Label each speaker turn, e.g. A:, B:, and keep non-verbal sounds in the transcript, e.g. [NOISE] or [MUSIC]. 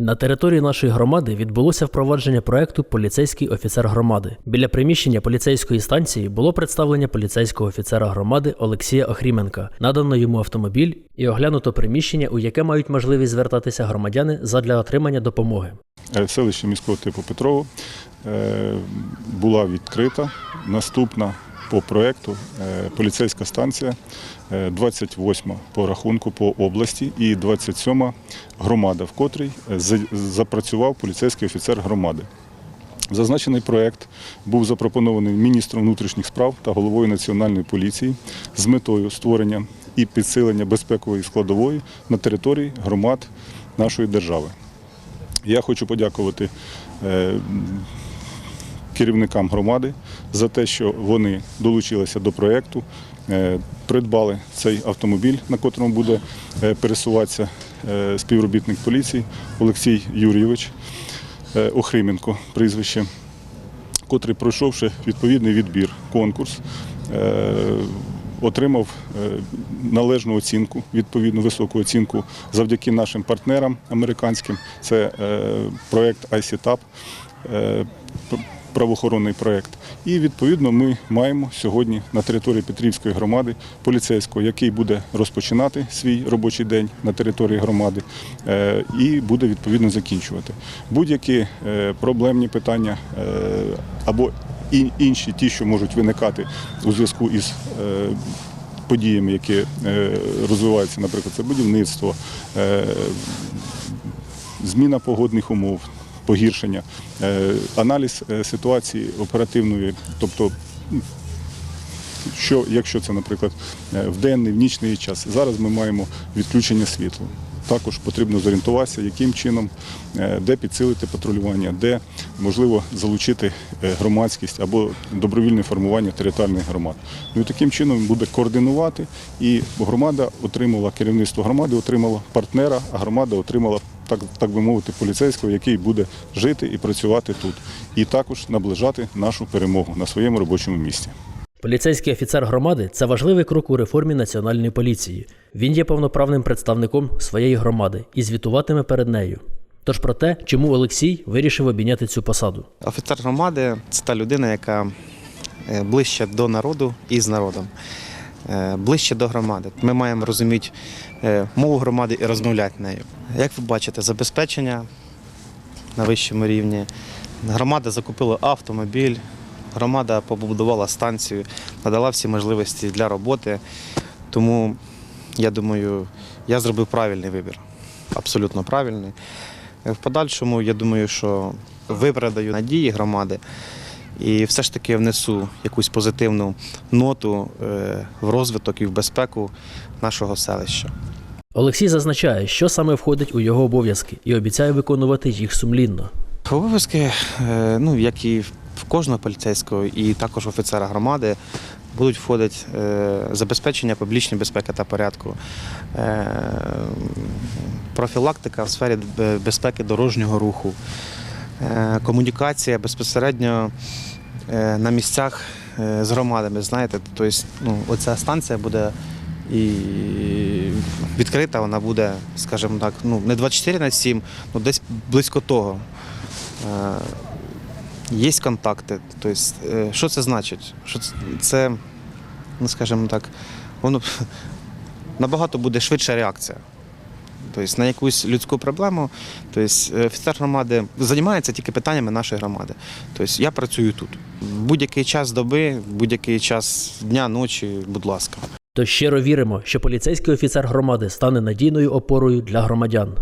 A: На території нашої громади відбулося впровадження проекту Поліцейський офіцер громади. Біля приміщення поліцейської станції було представлення поліцейського офіцера громади Олексія Охріменка. Надано йому автомобіль і оглянуто приміщення, у яке мають можливість звертатися громадяни задля отримання допомоги.
B: Е, Селище міського типу Петрово е, була відкрита. Наступна по проекту е, поліцейська станція, е, 28 по рахунку по області і 27 громада, в котрій е, запрацював поліцейський офіцер громади. Зазначений проект був запропонований міністром внутрішніх справ та головою національної поліції з метою створення і підсилення безпекової складової на території громад нашої держави. Я хочу подякувати е, керівникам громади за те, що вони долучилися до проєкту, е, придбали цей автомобіль, на котрому буде е, пересуватися е, співробітник поліції Олексій Юрійович Охрименко, прізвище, котрий, пройшовши відповідний відбір, конкурс, отримав належну оцінку, відповідну високу оцінку завдяки нашим партнерам американським. Це проєкт ICTAP, правоохоронний проєкт. І відповідно ми маємо сьогодні на території Петрівської громади поліцейського, який буде розпочинати свій робочий день на території громади е, і буде відповідно закінчувати. Будь-які е, проблемні питання е, або інші ті, що можуть виникати у зв'язку із подіями, які розвиваються, наприклад, це будівництво, зміна погодних умов, погіршення, е, аналіз е, ситуації оперативної, тобто що, якщо це, наприклад, е, в денний, в нічний час. Зараз ми маємо відключення світла. Також потрібно зорієнтуватися, яким чином, е, де підсилити патрулювання, де можливо залучити е, громадськість або добровільне формування територіальних громад. Ну і таким чином буде координувати, і громада отримала керівництво громади, отримала партнера, а громада отримала так, так би мовити, поліцейського, який буде жити і працювати тут, і також наближати нашу перемогу на своєму робочому місці.
A: Поліцейський офіцер громади це важливий крок у реформі національної поліції. Він є повноправним представником своєї громади і звітуватиме перед нею. Тож про те, чому Олексій вирішив обійняти цю посаду.
C: Офіцер громади це та людина, яка е, ближче до народу і з народом, е, ближче до громади. Ми маємо розуміти е, мову громади і розмовляти нею. Як ви бачите, забезпечення на вищому рівні. Громада закупила автомобіль, громада побудувала станцію, надала всі можливості для роботи. Тому я думаю, я зробив правильний вибір. Абсолютно правильний. Е, В подальшому, я думаю, що виправдаю надії громади і все ж таки внесу якусь позитивну ноту е, в розвиток і в безпеку нашого селища.
A: Олексій зазначає, що саме входить у його обов'язки, і обіцяє виконувати їх сумлінно.
C: Обов'язки, е, ну як і в кожного поліцейського, і також офіцера громади, будуть входити е, забезпечення публічної безпеки та порядку, е, профілактика в сфері безпеки дорожнього руху, е, комунікація безпосередньо е, на місцях е, з громадами. Знаєте, тобто, ну, оця станція буде і відкрита, вона буде, скажімо так, ну не 24 на 7, ну десь близько того. Є контакти. Тобто, е, що це значить? Що це, ну скажімо так, воно [LAUGHS] набагато буде швидша реакція. Тобто на якусь людську проблему, тобто е, офіцер громади займається тільки питаннями нашої громади. Тобто я працюю тут. Будь-який час доби, будь-який час дня, ночі, будь ласка.
A: Тож щиро віримо, що поліцейський офіцер громади стане надійною опорою для громадян.